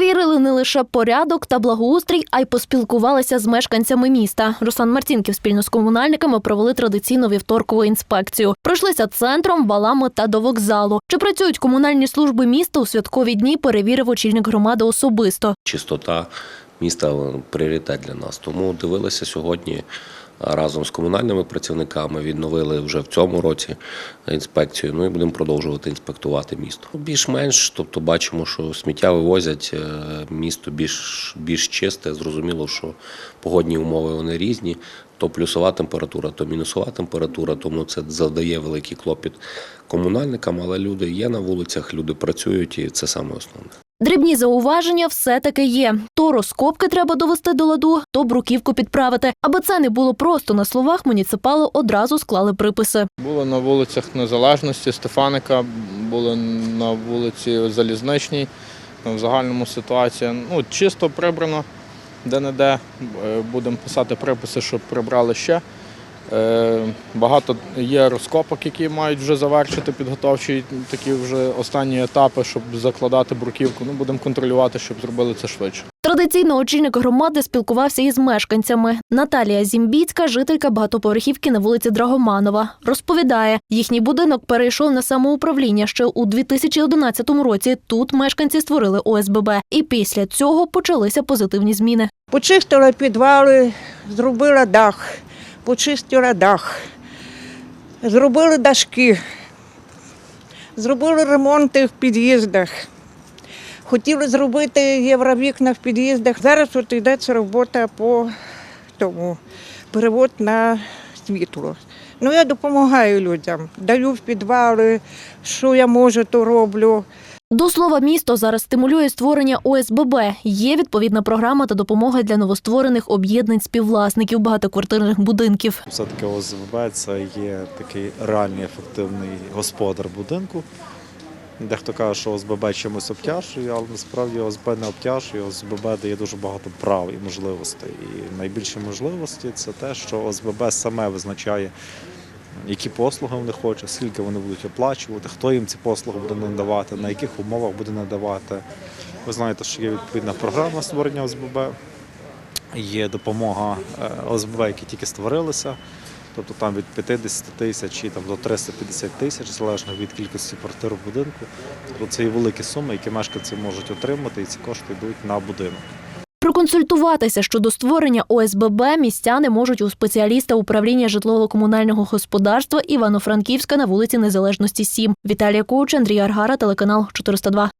Перевірили не лише порядок та благоустрій, а й поспілкувалися з мешканцями міста. Руслан Марцінків спільно з комунальниками провели традиційну вівторкову інспекцію. Пройшлися центром, валами та до вокзалу. Чи працюють комунальні служби міста у святкові дні? Перевірив очільник громади особисто. чистота міста пріоритет для нас. Тому дивилися сьогодні разом з комунальними працівниками, відновили вже в цьому році інспекцію. Ну і будемо продовжувати інспектувати місто. Більш-менш, тобто бачимо, що сміття вивозять, е, місто більш, більш чисте. Зрозуміло, що погодні умови вони різні. То плюсова температура, то мінусова температура, тому це завдає великий клопіт комунальникам, але люди є на вулицях, люди працюють, і це саме основне. Дрібні зауваження все-таки є. То розкопки треба довести до ладу, то бруківку підправити. Аби це не було просто на словах, муніципали одразу склали приписи. Було на вулицях Незалежності, Стефаника, було на вулиці Залізничній. В загальному ситуація ну, чисто прибрано де-не-де. Е, Будемо писати приписи, щоб прибрали ще. Е, Багато є розкопок, які мають вже завершити підготовчі такі вже останні етапи, щоб закладати бруківку. Ну, будемо контролювати, щоб зробили це швидше. Традиційно очільник громади спілкувався із мешканцями. Наталія Зімбіцька, жителька багатоповерхівки на вулиці Драгоманова, розповідає, їхній будинок перейшов на самоуправління ще у 2011 році. Тут мешканці створили ОСББ, і після цього почалися позитивні зміни. Почистила підвали, зробила дах, почистила дах, зробили дашки, зробили ремонти в під'їздах. Хотіли зробити євровікна в під'їздах. Зараз от йдеться робота по тому перевод на світло. Ну, я допомагаю людям, даю в підвали, що я можу, то роблю. До слова, місто зараз стимулює створення ОСББ. Є відповідна програма та допомога для новостворених об'єднань співвласників багатоквартирних будинків. Все-таки ОСББ це є такий реальний ефективний господар будинку. Дехто каже, що ОСББ чимось обтяжує, але насправді ОСББ не обтяжує, ОСББ дає дуже багато прав і можливостей. І найбільші можливості це те, що ОСББ саме визначає, які послуги вони хочуть, скільки вони будуть оплачувати, хто їм ці послуги буде надавати, на яких умовах буде надавати. Ви знаєте, що є відповідна програма створення ОСББ, є допомога е, ОСББ, які тільки створилися. Тобто там від 50 тисяч і там до 350 тисяч, залежно від кількості квартир в будинку. Тобто це є великі суми, які мешканці можуть отримати, і ці кошти йдуть на будинок. Проконсультуватися щодо створення ОСББ містяни можуть у спеціаліста управління житлово-комунального господарства Івано-Франківська на вулиці Незалежності 7. Віталія Коуч, Андрій Аргара, телеканал 402.